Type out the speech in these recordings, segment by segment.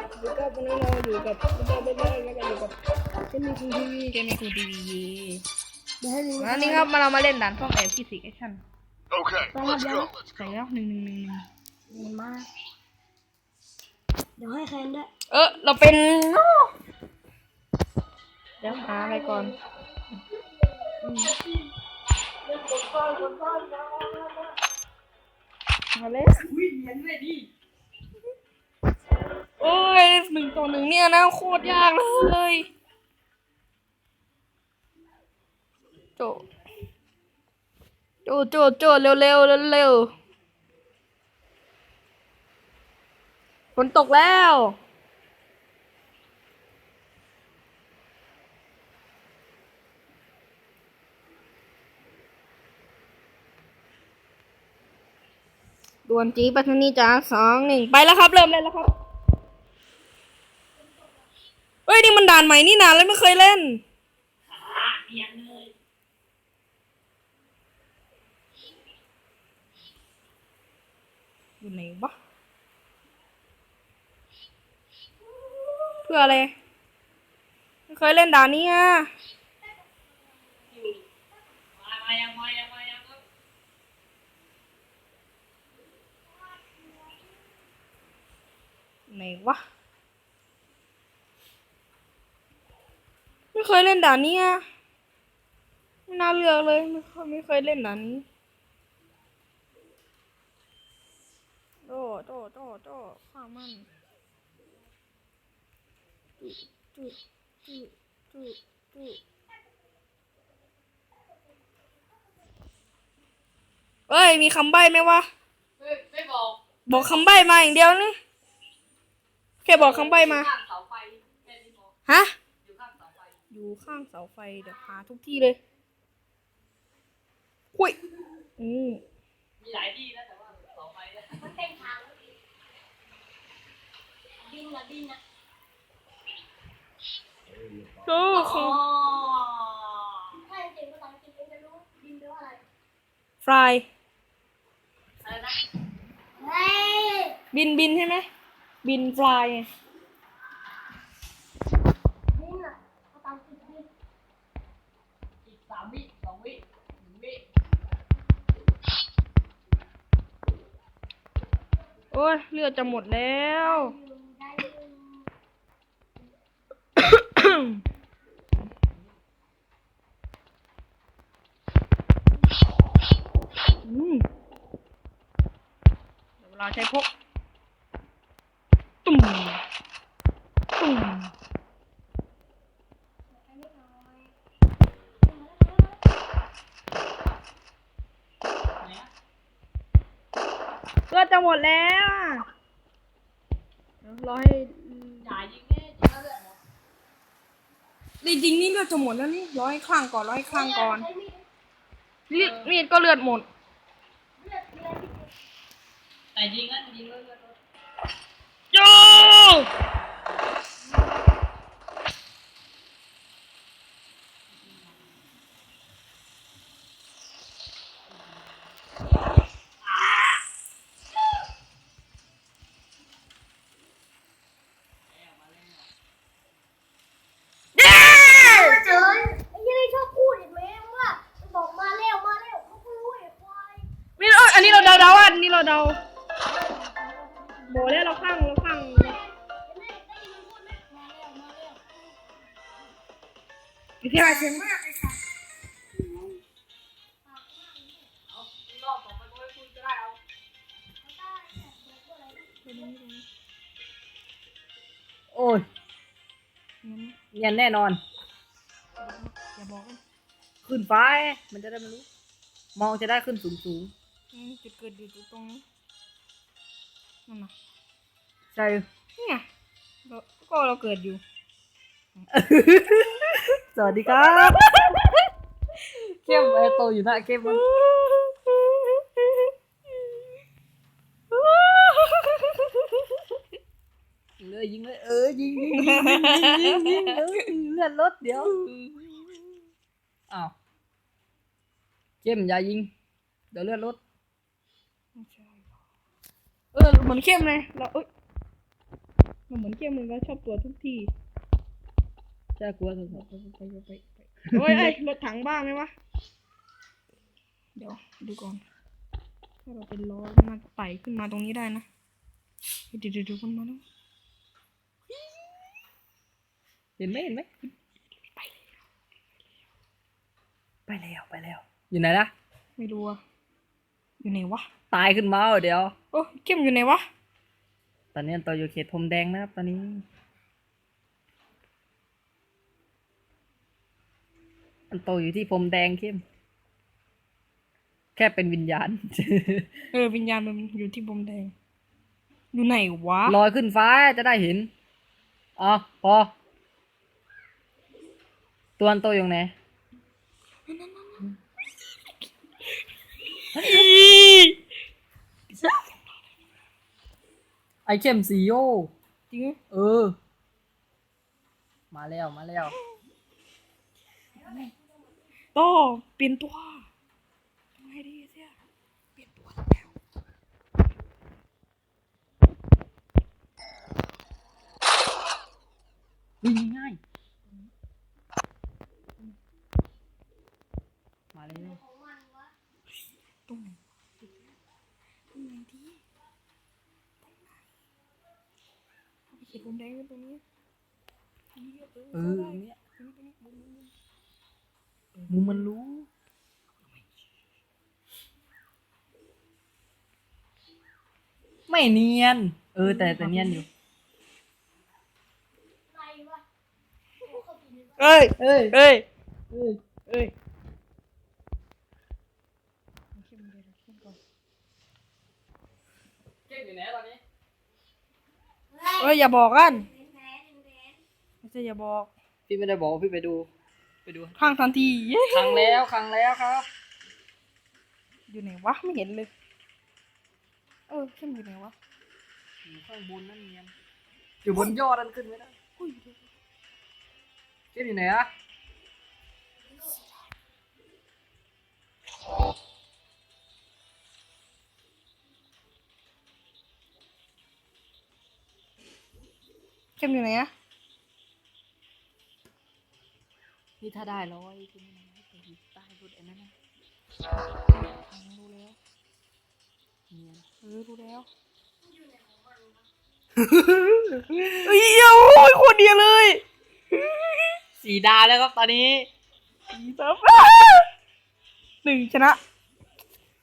ครับอยู่กับวันนี้เราอยู่กับเราไปเรื่อยแล้วก็อยู่กับเจมี่ทีวีเกมมีคูดีวีเดี๋ยวให้ดูวันนี้ครับมาเรามาเล่นด่านซ่องแอบที่สี่แอคชั่น Okay, let's go. Let's ใส่แล้วหนึ่งหนึ่งหนึ่งหนึ่งมันมาก เดี๋ยวให้แคนด้วยเออเราเป็นเดี๋ยวหาอะไรก่อน มาเลย โอ้ยหนึ่งต่อหนึ่งเนี่ยนะโคตรยากเลยโจโจโจโจเร็วเร็วเร็วเร็วฝนตกแล้วดวนจีปัทนีจ้าสองหนึ่งไปแล้วครับ เริ่มเล่นแล้วครับเอ้ย นี่มัน ด่านใหม่นี่นานแล้วไม่เคยเล่นอยู่ไหนวะเพื่ออะไรไม่เคยเล่นด่านนี้อะไหนวะ ไม่เคยเล่นด่านนี้อะไม่น่าเลือกเลยไม่เคยไม่เคยเล่นด่านนี้โตโตโตโตข้ามันจุจุจุจุจุเอ้ย มีคำใบ้ไหมวะไม่บอก บอกคำใบ้มาอย่างเดียวนี่แค่บอกคำใบ้มาข้างเสาไฟแค่นี้พอฮะ อยู่ข้างเสาไฟอยู่ข้างเสาไฟเดี๋ยวหาทุกที่เลยหุยอืมมีหลายที่นะแต่ว่าเสาไฟเนี่ยมันเป็นทางดินนะดินนะโอ้อ๋โหอถ้าจริงภาษาอังกฤษเองจะรู้ดินแปลว่าอะไรฟรายอะไรนะเฮ้ยบินบินใช่ไหมบินฟลายไง ดินอะภาษาอังกฤษดิน อีกสามวิสองวิหนึ่งวิโอ้ยเลือดจะหมดแล้วอยู่ได้อยู่อืมเดี๋ยวเวลาใช้พก ตุ่มตุ่มเลือด จะหมดแล้วอะเดี๋ยวรอให้จ่ายยิงแน่จริงแล้วเลยหมดจริงๆนี่เลือดจะหมดแล้วนี่ร้อยคลั่งก่อนร้อยคลั่งก่อนมีดมีดก็เลือดหมด แต่ยิงอะยิงแล้วเลย โยเย้ ดก็ได้เอาโอ้ยเนียนแน่นอน อย่าบอกนะขึ้นฟ้ามันจะได้ไม่รู้ มองจะได้ขึ้นสูงสูงอืมจุดเกิดอยู่ตรงนี้นั่นน่ะๆใช่นี่ไงเราก็เราเกิดอยู่ สวัสดีครับเข้มไอโตอยู่น้าเข้มมันยิงเลยยิงเลยเออยิงยิงยิงยิงยิงเออเลื่อนรถเดี๋ยวอ้าวเข้มอย่ายิง เดี๋ยวเลื่อนรถเออเหมือนเข้มเลยเราเอ้ยมันเหมือนเกมมึงก็ชอบตัวทุกที ใช่กลัวสุดไปไปไปไปไปโอ้ยไอ้ยรถถังบ้าไหมวะ เดี๋ยวดูก่อน ถ้าเราเป็นล้อมันไต่ขึ้นมาตรงนี้ได้นะเดี๋ยวเดี๋ยวเดี๋ยวมันมาแล้วเห็นไหมเห็นไหมไปแล้วไปแล้วอยู่ไหนล่ะไม่รู้อะอยู่ไหนวะ ตายขึ้นมาเอาเดี๋ยว โอ้เข้มอยู่ไหนวะ ตอนนี้ตัวอยู่เขตพรมแดงนะครับตอนนี้ อันโตอยู่ที่พรมแดงเข้ม แค่เป็นวิญญาณ เออวิญญาณมันอยู่ที่บมแดง อยู่ไหนวะ ลอยขึ้นฟ้าจะได้เห็นอ๋อพอ ตัวอันโตอยู่ไหนไอเข้มซีโอจริงเหรอเออ มาแล้ว มาแล้ว โต้เปลี่ยนตัวทำไงดีเสียเปลี่ยนตัวแล้ววิ่งง่ายมาเลยตรงไหนตรงไหนดีตรงไหนเอาไปเขียนบมแดงไว้ตรงนี้นี่เออได้เนี่ยตรงนี้ตรงนี้ มุมนี้มุมมันรู้ ไม่เนียน เออ แต่แต่เนียนอยู่อะไรวะเขาปีนเอ้ย เอ้ย เอ้ย เอ้ย เอ้ยเข้มเดี๋ยวเข้มก่อนเก่งอยู่ไหนตอนนี้เอ้ยอย่าบอกกันแผลแผลไม่ใช่อย่าบอก พี่ไม่ได้บอกพี่ไปดู ไปดูข้างทันทีเย้ครั้งแล้วครั้งแล้วครับ อยู่ไหนวะไม่เห็นเลย เออเข้มอยู่ไหนวะอยู่ข้างบนนั่นเนียนอยู่บนยอดนั่นขึ้นไม่ได้อุ้ยเก่งอยู่ไหนอะเข้มอยู่ไหนอะ นี่ถ้าได้ร้อยขึ้นมาไปอยู่ใต้รุดไอ้นั่นนะรู้แล้วเนียเออรู้แล้วเอ้ยโอ้ยคตรเดียวเลย สีดาวแล้วครับตอนนี้สี่สาหนึ่งชนะ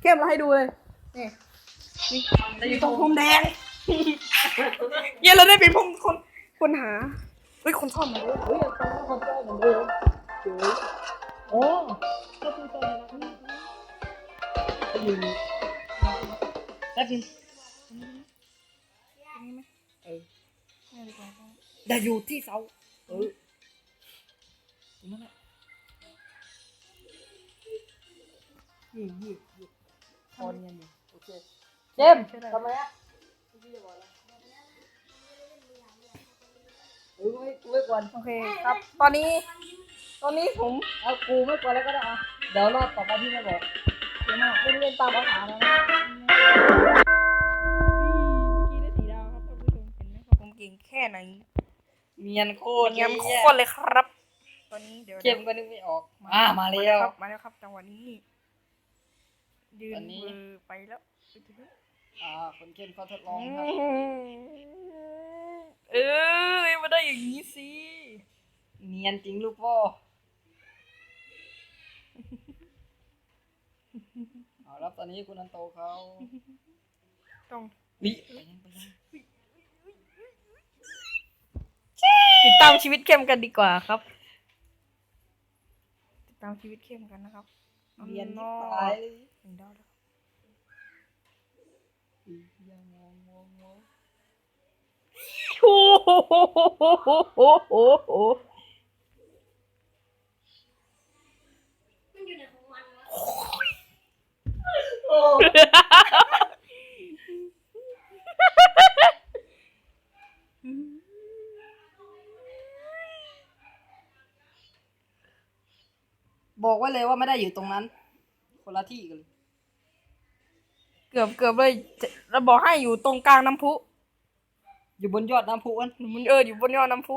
เข้มเราให้ดูเลยนี่นี่เราอยู่ตรงพรมแดงเย้เราได้เป็นพรมคนคนหาเฮ้ยคนชอบมาด้วยเฮ้ยยังต้องคนเจ้าเหมือนเดิม แป๊บนึงตรงนี้ไหมเออไม่ดีกว่าอย่าอยู่ที่เสาเออตรงนั้นแหละยี่ยี่ยี่พอเนียนอยู่โอเคเจมส์ทำไมอะพี่จะบอกอะไรเออไม่กูไม่กวนโอเคครับ ตอนนี้ ตอนนี้ผมเอากูไม่กวนแล้วก็ได้อะเดี๋ยวรอบต่อไปพี่ไม่บอกเดี๋ยวมาเล่นเล่นตามภาษาแล้วนะ ครับผมเก่งแค่ไหนเนียนโคตรเงียบลโคอะตรเลยครับ ตอนนี้เดี๋ยวเข้มก็นึกไม่ออกอ่ามาแล้วครับมาแล้วครับจังหวะนี้ยืนตอนนี้มือไปแล้วอ่าคนเข้มเขาทดลองครับเออมาได้อย่างนี้สิเนียนจริงลูกพ่อเอาแล้วตอนนี้คุณอันโตเขาต้องวิไปยังไปยัง ติดตามชีวิตเข้มกันดีกว่าครับ ติดตามชีวิตเข้มกันนะครับเนียนนอตายเลยหนึ่งดาวแล้วยังงงงงงโอ้โหมันอยู่ในของมันวะ บอกไว้เลยว่าไม่ได้อยู่ตรงนั้น คนละที่กันเลยเกือบเกือบเลยจะเราบอกให้อยู่ตรงกลางน้ำพุอยู่บนยอดน้ำพุอันมันเอออยู่บนยอดน้ำพุ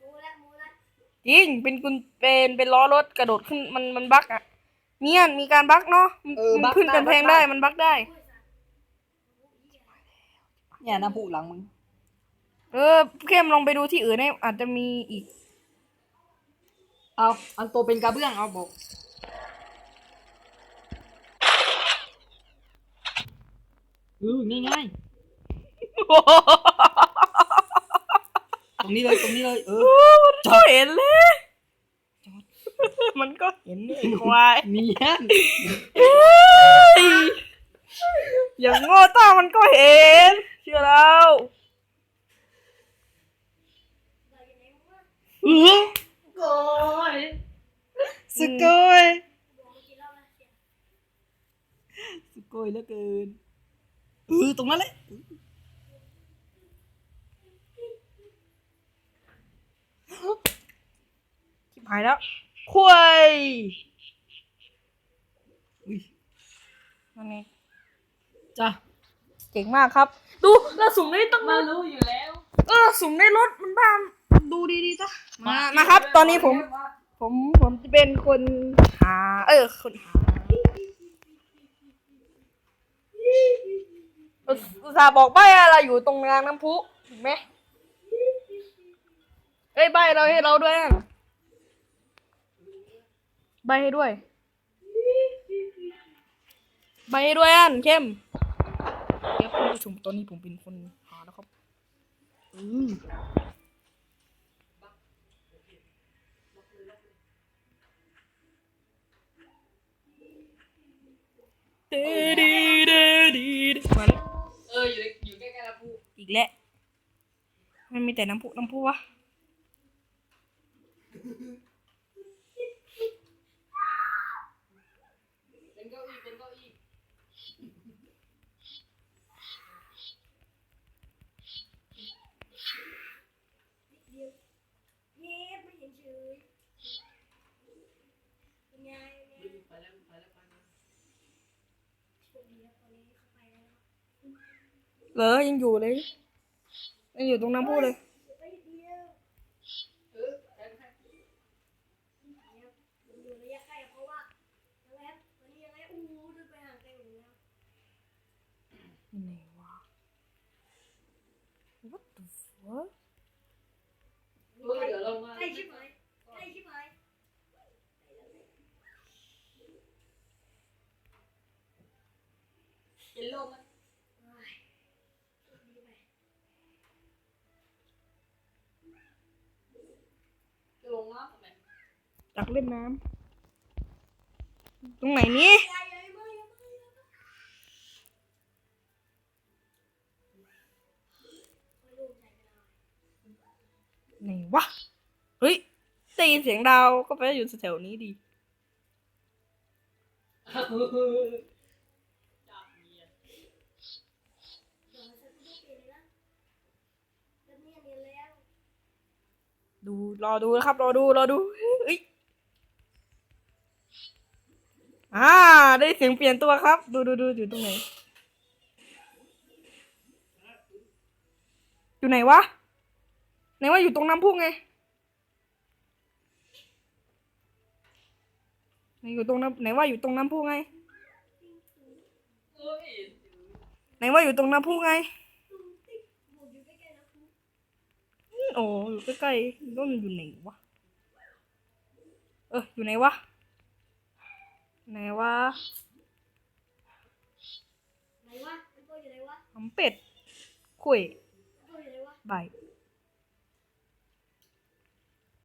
มูละมูละจริงเป็นกุญเป็นเป็นล้อรถกระโดดขึ้นมันมันบั๊กอะเนี่ยมีการบั๊กเนาะมันมันขึ้นกันแพงได้ มันบั๊กได้ เนี่ยน้ำพุหลังมึง เออเข้มลองไปดูที่อื่นให้อาจจะมีอีก เอาอันโตเป็นกระเบื้องเอาบอกเออง่ายๆตรงนี้เลยตรงนี้เลย เออมันก็เห็นเลยมันก็เห็นไอ้ควายเนียนเฮ้ยอย่างโง่ต้ามันก็เห็น เชื่อแล้วเออ โอ้ยสกอยบอกเมื่อกี้เล่านะเสียสกอยเหลือเกินเออตรงนั้นเลยชิบหายแล้วคุยอุ้ยนั่นไงจ้ะเก่งมากครับ ดูเราสุ่มได้ตั้งมามารู้อยู่แล้ว เออสุ่มในรถมันบ้าม ดูดีๆจ้ะมามาครับ ตอนนี้ผม ผมผมจะเป็นคนหา เออคนหาอุตอุตส่าห์บอกใบอะไรอยู่ตรงกลางน้ำพุเห็นไหมเอ้ยใบเราให้เราด้วยอะใบให้ด้วย ใบให้ด้วยอันเข้มเดี๋ยวคุณผู้ชมตอนนี้ผมเป็นคนหานะครับอืม เดดีเดดีมาแล้วเอออยู่อยู่ใกล้ๆน้ำพุอีกแล้วมันมีแต่น้ำพุน้ำพุวะ เป็นเก้าอี้เป็นเก้าอี้ เย็บไม่เห็นเฉยเป็นไงเนี่ย ไปแล้วไปแล้วไปแล้ว โชคดีนะตอนนี้เข้าไปแล้ว เหรอยังอยู่เลยยังอยู่ตรงน้ำพุเลย เดี๋ยวไปเดียว เออแค่แค่ เนี่ยมันอยู่ระยะใกล้เพราะว่าแล้วตอนนี้ยังไงอู้เดินไปห่างไกลหนูแล้ว ไหนวะ what the fuck เออเดี๋ยวเรามา ใกล้ชิบหายใกล้ชิบหาย เป็นโลกมัน เฮ้ยโชคดีไป จะลงน้ำทำไม ตักเล่นน้ำตรงไหนนี้ไหนวะ เฮ้ยตีเสียงดาวก็ไปอยู่แถวนี้ดีดู รอดูนะครับ รอดู รอดูเฮ้ย อ่า ได้เสียงเปลี่ยนตัวครับ ดูดูดูอยู่ตรงไหน อยู่ไหนวะ ไหนว่าอยู่ตรงน้ำพุไงไหนอยู่ตรงน้ำไหนว่าอยู่ตรงน้ำพุไง ไหนว่าอยู่ตรงน้ำพุไงผมอยู่ใกล้ๆนะครูอืมโอ้อยู่ใกล้ๆแล้วมันอยู่ไหนวะ เอออยู่ไหนวะ ไหนวะไหนวะมันตัวอยู่ไหนวะหำเป็ดคุยมันตัวอยู่ไหนวะบาย